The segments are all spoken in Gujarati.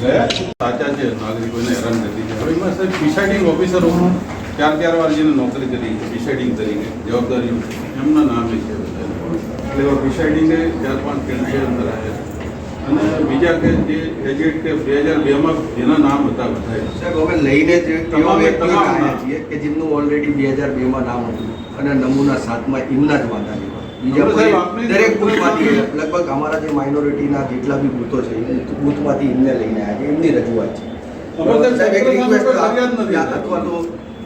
ગયા? સાચા છે. નાગરિકોને હેરાન કરતી છે હવે એમાં સાહેબ પ્રિસાઇડિંગ ઓફિસરો ચાર ચાર વાર જેને નોકરી કરી પ્રિસાઇડિંગ તરીકે જવાબદારી એમના નામે છે એટલે એટલે પ્રિસાઇડિંગ ચાર પાંચ કેન્દ્ર અંદર આવ્યા છે. અને બીજા કે જે એજેટ કે બે હજાર બેમાં જેના નામ હતા બધા સાહેબ હવે લઈને જે એવા તમામ- છીએ કે જેમનું ઓલરેડી બે હજાર બેમાં નામ હતું અને નમૂના સાતમાં એમના જ વાંધા લેવા બીજા આપણે સાહેબ આપને કોઈ દરેક બૂથમાંથી લગભગ અમારા જે માઇનોરિટીના જેટલા બી બૂથો છે એ બૂથમાંથી એમને લઈને આવ્યા છે એમની રજૂઆત છે. સાહેબ સાહેબ એક ડોક્ટર સામે રિક્વેસ્ટ કોઈ ફરિયાદ નથી. અથવા તો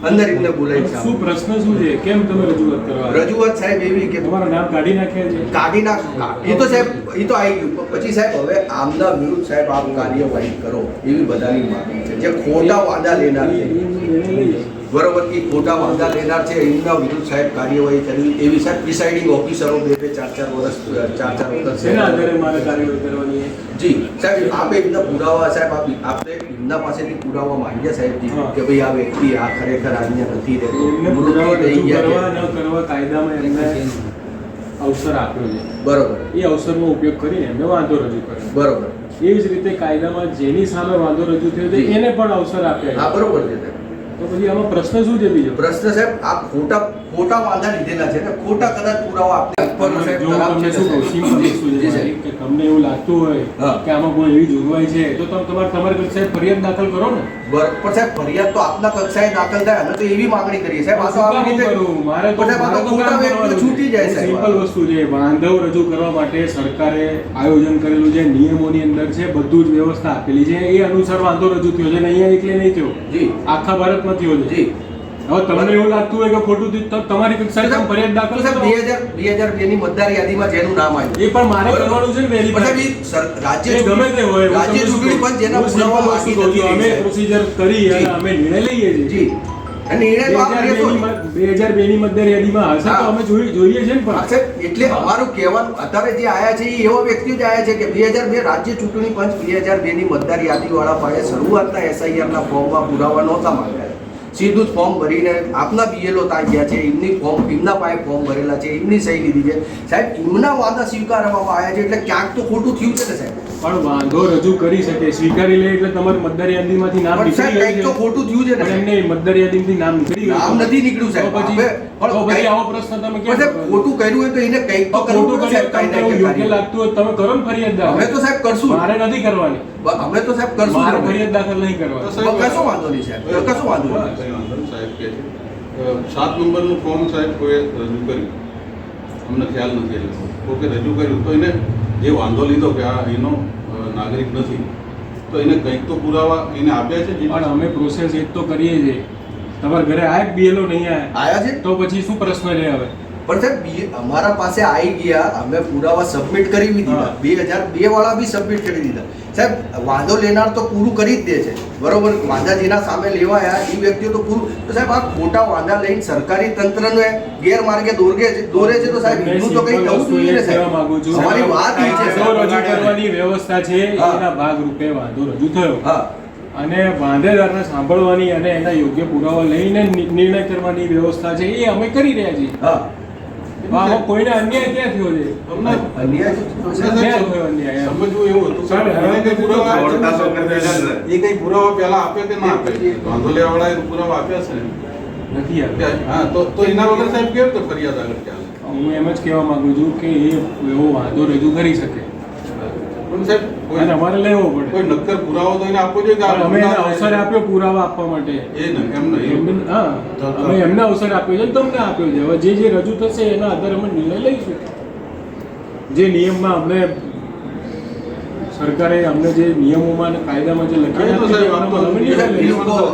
અંદર એમને બોલાવી છે. શું પ્રશ્ન શું છે? કેમ તમે રજૂઆત કરવા રજૂઆત સાહેબ એવી કે તમારા નામ કાઢી નાખ્યા છે? કાઢી નાખ એ તો સાહેબ એ તો આવી ગયું. પછી સાહેબ હવે આમના વિરુદ્ધ સાહેબ આપ કાર્યવાહી કરો એવી બધાની માંગણી છે. જે ખોટા વાદા લેનાર છે. બરોબર કે ખોટા વાંધા લેનાર છે એમના વિરુદ્ધ સાહેબ કાર્યવાહી કરવી. એવી સાહેબ પ્રિસાઇડિંગ ઓફિસરો બે બે ચાર ચાર વર્ષ ચાર ચાર આધારે મારે કાર્યવાહી કરવાની જી સાહેબ આપે એમના પુરાવા સાહેબ આપી આપણે એમના પાસેથી પુરાવા માંગ્યા સાહેબજી કે ભાઈ આ વ્યક્તિ આ ખરેખર અહીંયા નથી રહેતો કરવા કાયદામાં એમને અવસર આપ્યો છે. બરોબર. એ અવસરનો ઉપયોગ કરીને એમને વાંધો રજૂ કર્યો. બરોબર. એવી જ રીતે કાયદામાં જેની સામે વાંધો રજૂ થયો છે એને પણ અવસર આપ્યા બરોબર છે પછી આમાં પ્રશ્ન શું છે બીજો? પ્રશ્ન સાહેબ આ ખોટા ખોટા વાંધા લીધેલા છે ને ખોટા કદાચ પુરાવા આપને ઉપરનો સાહેબ તમને શું કહું સિમ્પલ. કે એવું લાગતું હોય કે આમાં કોઈ એવી જોગવાઈ છે તો તમે તમારે તમારી કક્ષાએ ફરિયાદ દાખલ કરો ને. બર- પણ સાહેબ ફરિયાદ તો આપના કક્ષાએ દાખલ થાય અમે તો એવી માંગણી કરીએ સાહેબ આ તો શું રીતે મારે તો ખોટા છૂટી જાય. સાહેબ સિમ્પલ વસ્તુ છે. વાંધવ રજૂ કરવા માટે સરકારે આયોજન કરેલું છે નિયમોની અંદર છે બધું જ વ્યવસ્થા આપેલી છે. એ અનુસાર વાંધો રજૂ થયો છે અને અહીંયા એકલે નહીં થયો. આખા ભારતમાં થયો છે જી. હવે તમને એવું લાગતું હોય કે ખોટું થયું તો તમારી કક્ષાએ તમે ફરિયાદ દાખલ સાહેબ કરો. બે હજાર બે હજાર બે ની મતદાર યાદીમાં જેનું નામ આવ્યું. એ પણ મારે કરવાનું છે સાહેબ રાજ્ય ગમે તે હોય રાજ્ય ચૂંટણી? પંચ જેના પુરાવા કહું નથી અમે પ્રોસિજર કરી અને અમે નિર્ણય લઈએ છીએ. જી. બે હજાર બે ની મતદાર યાદીમાં હશે તો અમે જોઈએ છે ને પણ. એટલે અમારું કહેવાનું અત્યારે જે આયા છે એ એવા વ્યક્તિઓ જ આયા છે કે બે હજાર બે રાજ્ય ચૂંટણી પંચ બે હજાર બે ની મતદાર યાદીવાળા પાસે શરૂઆતના એસઆઈઆર ના ફોર્મમાં પુરાવા નહોતા માંગ્યા સીધું જ ફોર્મ ભરીને આપના બીએલઓ ત્યાં ગયા છે એમની ફોર્મ એમના પાસે ફોર્મ ભરેલા છે એમની સહી લીધી છે. સાહેબ એમના વાદા સ્વીકારવામાં આવ્યા છે એટલે ક્યાંક તો ખોટું થયું છે ને સાહેબ? પણ વાંધો રજૂ કરી શકે સ્વીકારી લે એટલે તમારે મતદાર યાદીમાંથી નામ નીકળી તો ખોટું થયું છે ને એમને મતદાર યાદીમાંથી નામ નીકળી ગયું નામ નથી નીકળ્યું સાહેબ. હવે- પણ તો પછી આવો પ્રશ્ન તમે કેમ ખોટું કર્યું હોય તો એને કંઈક તો તો કરવું ખોટું પડે સાહેબ તમને કાંઈ યોગ્ય લાગતું હોય તમે કરો ને ફરિયાદ દાખલ. અમે તો સાહેબ કરશું. મારે નથી કરવાની. હવે અમે તો સાહેબ કરશું. મારે ફરિયાદ દાખલ નહીં કરવાની. કશો વાંધો નહીં સાહેબ. કશો વાંધો નહીં. સાહેબ કે સાત નંબર નંબરનું ફોર્મ સાહેબ કોઈએ રજૂ કર્યું? અમને ખ્યાલ નથી એટલે. ઓકે રજૂ કર્યું તો એને જે વાંધો લીધો કે આ એનો નાગરિક નથી તો એને કંઈક તો પુરાવા એને આપ્યા છે? પણ અમે પ્રોસેસ એક તો કરીએ છીએ. તમારા ઘરે આયા બીએલઓ નહીં આયા? આયા છે? તો પછી શું પ્રશ્ન રહે હવે? પણ સાહેબ અમારા પાસે આવી ગયા અમે પુરાવા સબમિટ કરી બી દીધા. બે હજાર બે વાળા બી સબમિટ કરી દીધા. સાહેબ વાંધો લેનાર તો પૂરું કરી જ દે છે. બરોબર? વાંધા જેના સામે લેવાયા એ વ્યક્તિઓ તો પૂરું તો સાહેબ આ ખોટા વાંધા લઈને સરકારી તંત્રને ગેરમાર્ગે દોરગે છે દોરે છે તો સાહેબ એનું તો કંઈ થવું જોઈએ ને સાહેબ. છું. અમારી વાત એ છે રજૂ કરવાની વ્યવસ્થા છે. એના ભાગરૂપે વાંધો રજૂ થયો. હા. અને વાંધેદારને સાંભળવાની અને એના યોગ્ય પુરાવા લઈને નિર્ણય કરવાની વ્યવસ્થા છે એ અમે કરી રહ્યા છીએ. હા. કોઈને અન્યાય ક્યાં થયો છે? અમને અન્યાય થયો અન્યાય સમજવું એવું હતું. સાહેબ, એને કંઈ પુરાવા એ કઈ પુરાવા પહેલા આપે કે ના આપે? વાંધો લેવાવાળાએ પુરાવા આપ્યા છે ને? નથી આપ્યા. હા તો તો એના વગર સાહેબ કેવી રીતે ફરિયાદ આગળ ચાલે? હું એમ જ કહેવા માંગુ છું કે એ એવો વાંધો રજૂ કરી શકે. પણ સાહેબ કોઈ અમારે લેવો પડે. કોઈ નક્કર પુરાવો તો એને આપવો જોઈએ કે અમે એને અવસર આપ્યો પુરાવા આપવા માટે. એ એમ નહીં એમને- હા. અમે એમને અવસર આપ્યો છે તમને આપ્યો છે. હવે જે જે રજૂ થશે એના આધારે અમે નિર્ણય લઈશું. જે નિયમમાં અમને સરકારે અમને જે નિયમોમાં અને કાયદામાં જે લખ્યું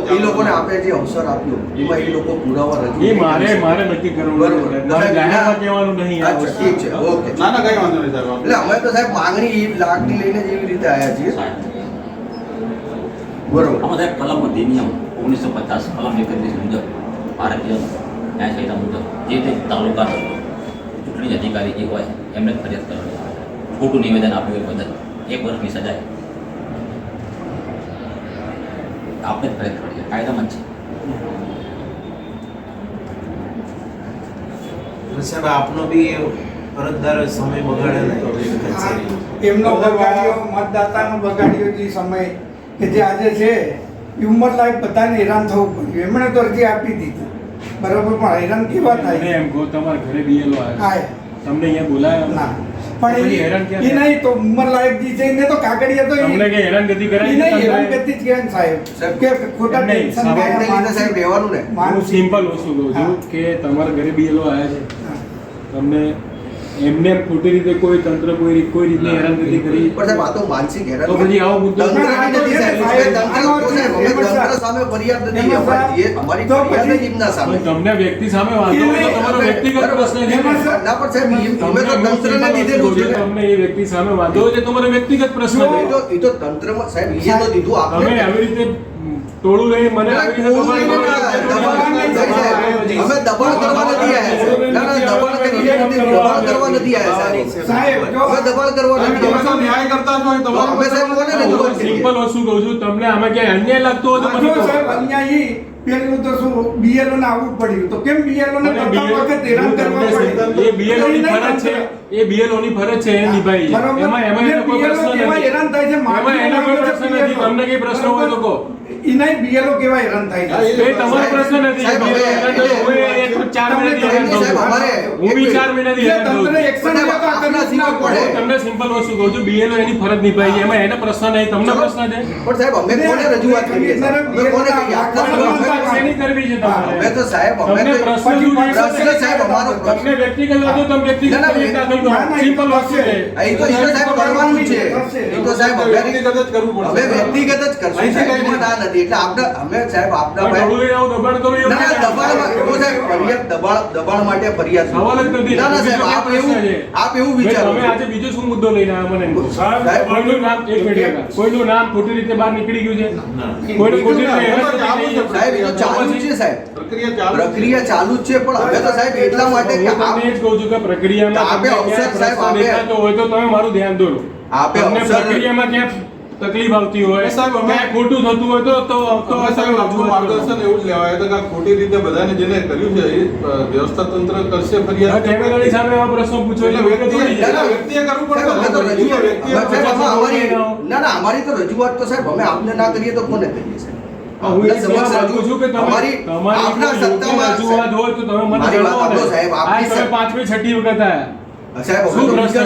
એ લોકોને આપણે જે અવસર આપ્યો એમાં એ લોકો પુરાવા રજૂ એ મારે મારે નક્કી કરવું કહેવાનું નહીં આ. ઠીક છે ઓકે. ના ના કઈ વાંધો નહીં સાહેબ એટલે અમે તો સાહેબ માંગણી એ લાગણી લઈને જ એવી રીતે આવ્યા છીએ. બરોબર. આમાં સાહેબ કલમ અધિનિયમ ઓગણીસો પચાસ કલમ એકત્રીસ મુજબ ભારતીય ન્યાય સંહિતા મુજબ જે તે તાલુકા ચૂંટણી અધિકારી જે હોય એમને ફરિયાદ કરવાની. ખોટું નિવેદન આપ્યું એ બદલ એક વર્ષની સજાએ આપણે જ પ્રયત્ન કરીએ કાયદામાં છે. સાહેબ આપનો બી અરજદાર સમય બગાડે એમનો બગાડ્યો મતદાતાનો બગાડ્યો જે સમય કે જે આજે છે એ ઉંમર લાયક બધાને હેરાન થવું પડ્યું. એમણે તો અરજી આપી દીધી. બરાબર પણ હેરાન કેવા થાય? એમ કહો તમારા ઘરે બીએલઓ આવે. તમને અહીંયા બોલાયા ના. પણ એ નહીં તો ઉંમર લાયક જે છે તો કાગળિયા તો એ તમને કઈ હેરાનગતિ કરાય? નહીં હેરાનગતિ જ સાહેબ. કે ખોટા ટેન્શન સાહેબ, રહેવાનું ને. હું સિમ્પલ વસ્તુ કહું છું કે તમારા ઘરે બીએલઓ આવ્યા છે. તમને એમને ખોટી રીતે કોઈ તંત્ર કોઈ રીત- કોઈ રીતની હેરાનગતિ કરી. પણ સાહેબ આ તો માનસિક હેરાન તો પછી આવો મુદ્દો તંત્ર સામે ફરિયાદ નથી અમારી અમારી ફરિયાદ જ એમના સામે. તમને વ્યક્તિ સામે વાંધો હોય તો તમારો વ્યક્તિગત પ્રશ્ન છે. ના પણ સાહેબ તમે તો તંત્રને હું છે? તમને એ વ્યક્તિ સામે વાંધો હોય તો તમારો વ્યક્તિગત પ્રશ્ન છે. તો એ તો તંત્રમાં સાહેબ એ તો દીધું તમે આપણે આવી રીતે ટોળું લઈ મને આવી રીતે કોઈ દબાણ નહીં, કરો. દબાણ નહીં, સાહેબ. અમે દબાણ કરવા નથી આવ્યા. ના ના દબાણ કરીએ દબાણ કરવા નથી આવ્યા સાહેબ. સાહેબ અમે દબાણ કરવા નથી આવ્યા. ન્યાય કરતા હોય તો અમે સાહેબ કોને રજૂઆત સિમ્પલ વસ્તુ કહું છું તમને આમાં ક્યાંય અન્યાય લાગતો હોય તો મને સાહેબ પેલું તો શું બીએલઓ ને આવવું પડ્યું. તો કેમ બીએલઓ ને કરતા વખત હેરાન કરવા પડે? એ બીએલઓ ની ફરજ છે. એ બીએલઓ ની ફરજ છે એ નિભાઈ એમાં એમાં એનો કોઈ પ્રશ્ન નથી. હેરાન થાય છે એમાં એનો કોઈ પ્રશ્ન નથી. તમને કઈ પ્રશ્ન હોય તો કહો. ઇનાય નહીં બીએલઓ કેવા હેરાન થાય છે. એ તમારો પ્રશ્ન નથી. હું ચાર તમને મહિનાથી તમને સિમ્પલ વસ્તુ કહું છું. બીએલઓ એની ફરજ નિભાવી છે. એમાં એને પ્રશ્ન નહીં તમને પ્રશ્ન છે? પણ સાહેબ અમે કોને રજૂઆત કરી અમે કોને કરવી છે અમે તો સાહેબ અમે તમને તો પ્રશ્ન સાહેબ અમારો તમને વ્યક્તિગત હતો તમે વ્યક્તિગત કરો. સિમ્પલ વસ્તુ છે. આ તો એ સાહેબ કરવાનું છે. એ તો સાહેબ અમે વ્યક્તિગત જ કરવું પડશે. અમે વ્યક્તિગત જ કરશું સાહેબ ના નથી. એટલે આપણે અમે સાહેબ આપણા ભાઈ દબાણ કરો એવું ક્યાં દબાણમાં એવો સાહેબ દબાણ દબાણ માટે ફરિયાદ સવાલ જ નથી. ના ના સાહેબ આપ એવું આપ એવું વિચારો. તમે આજે બીજો શું મુદ્દો લઈને આવ્યા મને સાહેબ, કોઈનું નામ એક મિનિટ કોઈનું નામ ખોટી રીતે બહાર નીકળી ગયું છે? કોઈનું ખોટી રીતે ના, હેરાન એમાં થતી ચાલુ સાહેબ એ ચાલુ જ છે સાહેબ. પ્રક્રિયા ચાલુ છે. પ્રક્રિયા ચાલુ જ છે પણ હવે તો સાહેબ એટલા માટે કે હું એ જ કહું છું કે પ્રક્રિયામાં આપે અવસર સાહેબ, આપે- હોય તો તમે મારું ધ્યાન દોરો. આપે પ્રક્રિયામાં ક્યાંક તકલીફ આવતી હોય સાહેબ, અમે- ખોટું થતું હોય તો તો તો સાહેબ આપણું માર્ગદર્શન એવું જ લેવાય. તો કે ખોટી રીતે બધાને જેને કર્યું છે એ વ્યવસ્થા તંત્ર કરશે ફરિયાદ. કેમેરાની સામે આ પ્રશ્ન પૂછો એટલે વ્યક્તિ વ્યક્તિએ કરવું પડે. તો વ્યક્તિએ. અમારી ના ના અમારી તો રજૂઆત તો સાહેબ અમે આપને ના કરીએ તો કોને કરીએ સાહેબ? પાંચમી છઠ્ઠી વખત આયા. સાહેબ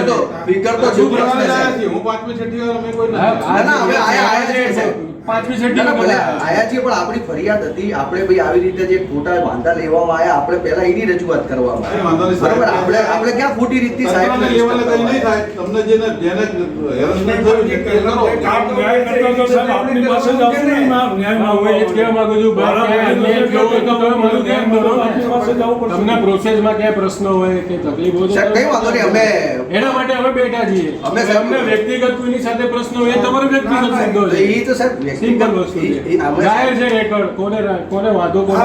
તો ફિકર તો ફિકર તો? હું પાંચમી છઠ્ઠી વાર અમે કોઈ ના, ના, હવે આયા- આયા છે, સાહેબ. પાંચમી ભલે આયા. છીએ પણ આપણી ફરિયાદ હતી. આપણે ભાઈ આવી રીતે જે ખોટા વાંધા લેવામાં આવ્યા આપણે પહેલા એની રજૂઆત કરવામાં. બરાબર? આપણે આપણે ક્યાં ખોટી રીતથી સાહેબ લેવલે કંઈ નહીં થાય તમને જેને જેને હેરાસમેન્ટ થયું છે કરો. આપ ન્યાય કરતા તો સાહેબ આપની પાસે જ આવશો ન્યાય હા, હું એ કહેવા માંગુ છું, ભાઈ, ક્યાંય અન્યાય તો તમે મારું ધ્યાન દોરો ને. પાસે જ પડશે. તમને પ્રોસેસમાં ક્યાંય પ્રશ્ન હોય કે તકલીફ હોય સાહેબ કઈ વાંધો નહીં અમે એના માટે અમે બેઠા છીએ. અમે સાહેબ- વ્યક્તિગત કોઈની સાથે પ્રશ્ન હોય તમારો વ્યક્તિગત મુદ્દો છે. એ તો સાહેબ વસ્તુ છે જાહેર છે રેકોર્ડ કોને કોને વાંધો કોને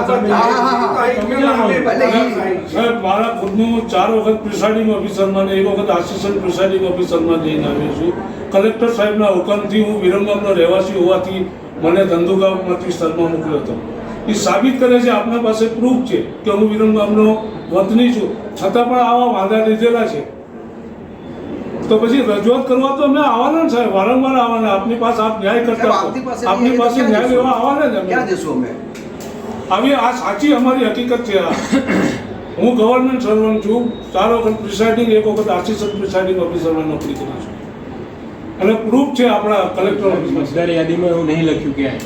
ઈ- સાહેબ. મારા ખુદનું ચાર વખત પ્રિસાઇડિંગ ઓફિસરમાં એક વખત આસિસ્ટન્ટ પ્રિસાઇડિંગ ઓફિસરમાં જઈને આવ્યો છું. કલેક્ટર સાહેબના હુકમથી હું વિરમગામનો રહેવાસી હોવાથી મને ધંધુગામમાંથી સ્થળમાં મોકલ્યો હતો. એ સાબિત કરે છે આપના પાસે પ્રૂફ છે કે હું વિરમગામનો વતની છું. છતાં પણ આવા વાંધા લીધેલા છે. તો પછી રજૂઆત કરવા તો અમે આવવાના ને સાહેબ વારંવાર આવવાના. આપની પાસે આપ ન્યાય કરતા આપની પાસે ન્યાય લેવા આવવાના ને. ક્યાં જશું અમે? આવી આ સાચી અમારી હકીકત છે આ. હું ગવર્નમેન્ટ સર્વન્ટ છું. ચાર વખત પ્રિસાઇડિંગ એક વખત આસિસ્ટન્ટ પ્રિસાઇડિંગ ઓફિસરમાં નોકરી કરી છું. અને પ્રૂફ છે આપણા કલેક્ટર ઓફિસમાં યાદીમાં એવું નહીં લખ્યું ક્યાંય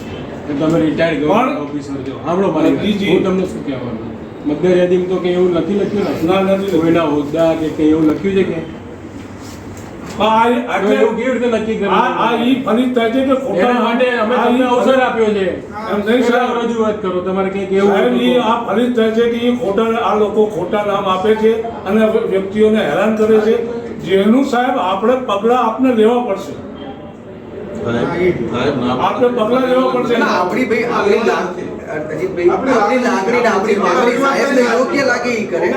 કે તમે રિટાયર્ડ ગવર્મેન્ટ ઓફિસર છો. સાંભળો મારી. હું તમને શું કહેવાનું? મતદાર યાદીમાં તો કંઈ એવું નથી લખ્યું ને? ના નથી. કોઈના હોદ્દા કે કંઈ એવું લખ્યું છે કે? એટલે એવું કેવી રીતે નક્કી કરે? આ ઈ ફલિત થાય છે કે ખોટા માટે અમે તમને અવસર આપ્યો છે. એમ નહીં સાહેબ. રજૂઆત કરો તમારે કંઈક એવું સાહેબ, ઈ આ ફલિત થાય છે કે ઈ ખોટા આ લોકો ખોટા નામ આપે છે અને વ્યક્તિઓને હેરાન કરે છે. જેનું સાહેબ આપણે પગલાં આપને લેવા પડશે. આપણે પગલાં લેવા પડશે. આપણી ભાઈ આપણી લાગણી આપણી માંગણી સાહેબને યોગ્ય લાગે ઈ કરે.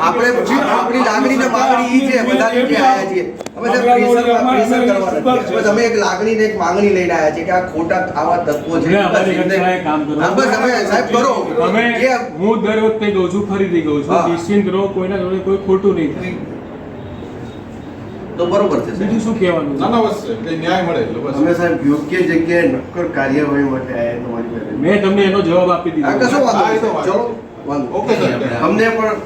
આપણે આપણી લાગણી ને માંગણી ઈ છે બધા જે આયા છીએ. અમે સાહેબ પ્રેશર પ્રેશર કરવા નથી એક લાગણી ને એક માંગણી લઈને આયા છે કે આ ખોટા આવા તત્વો છે. બસ એમને- કરો. હા, બસ અમે સાહેબ કરો. તમે હું દર વખતે કહું છું ફરીથી કહું છું નિશ્ચિંત રહો કોઈના જોડે કોઈ ખોટું નહીં થાય. તો બરોબર છે બીજું શું કહેવાનું? ના ના બસ એટલે ન્યાય મળે એટલે બસ. અમે સાહેબ યોગ્ય જગ્યાએ નક્કર કાર્યવાહી માટે આયા તમારી પાસે. મેં તમને એનો જવાબ આપી આ દીધો કશો વાંધો. ચલો ઓકે સર. અમને પણ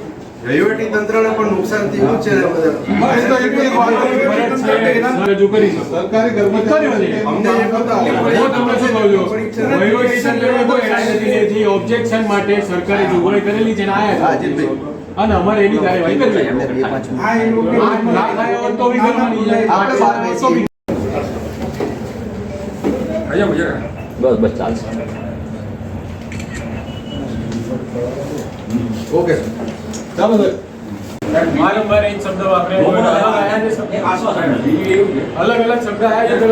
વહીવટી તંત્રને પણ નુકસાન થયું છે ને બધા. બસ તો એટલી જ વાત ફરજ છે રજૂ કરી શકો સરકારી કર્યો કર્મચારી છે. અમને એ બતાવો. હું તમને શું કહું છું વહીવટી તંત્રને કોઈ એનાયતી નથી ઓબ્જેક્શન માટે સરકારે જોગવાઈ કરેલી છે ને આયા હા, છે. અજીતભાઈ. અને અમારે એની કાર્યવાહી કરવી એમને બે પાંચ મિનિટ. હા એ લોકો આઠ લાખ આવ્યા હોત તો બી કરવાની છે. આપણે બહાર તો બી બેસીએ. બસ બસ ચાલશે ઓકે સર ચાલો સર વારંવાર એ શબ્દ વાપરે. અલગ અલગ શબ્દ આયા છે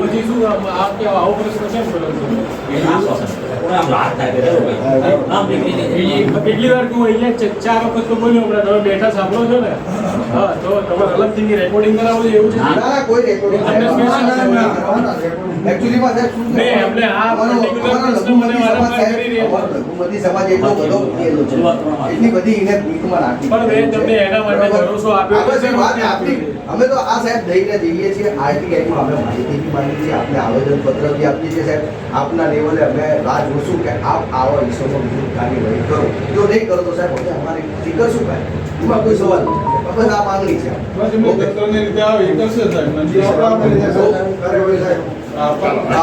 પછી શું આમ આ કે આવો પ્રશ્ન કેમ કરો છો. કેટલી વાર તું અહીંયા ચાર વખત તો બોલ્યો હમણાં તમે બેઠા સાંભળો છો ને. હા તો તમારે અલગથી રેકોર્ડિંગ કરાવવું એવું છે? કોઈ રેકોર્ડિંગ અમને માં સાહેબ શું છે? એટલે આ અમારો- પ્રશ્ન મને વારંવાર કરી રહ્યા છે. લઘુમતી સમાજ એટલો બધો ઉકેલો છે. એટલી બધી એને ભીખમાં રાખી પણ મેં તમને એના માટે ભરોસો આપ્યો છે, વાત આપણી. અમે તો આ સાહેબ દઈને જઈએ છીએ. આઈટીઆઈમાં માં અમે માહિતી બી માંગીએ છીએ આપણે આવેદન પત્ર બી આપીએ છીએ સાહેબ. આપના લેવલે અમે રાહ જોશું કે આપ આવા વિષયમાં વિરુદ્ધ કાર્યવાહી કરો. જો નહીં કરો તો સાહેબ હવે અમારે ફિકર શું થાય? એમાં કોઈ સવાલ નથી બસ આ માંગણી છે. બસ એમની તંત્રની રીતે આવે એ કરશે સાહેબ. નથી આપણે આપણે કાર્યવાહી સાહેબ Ah, no, no.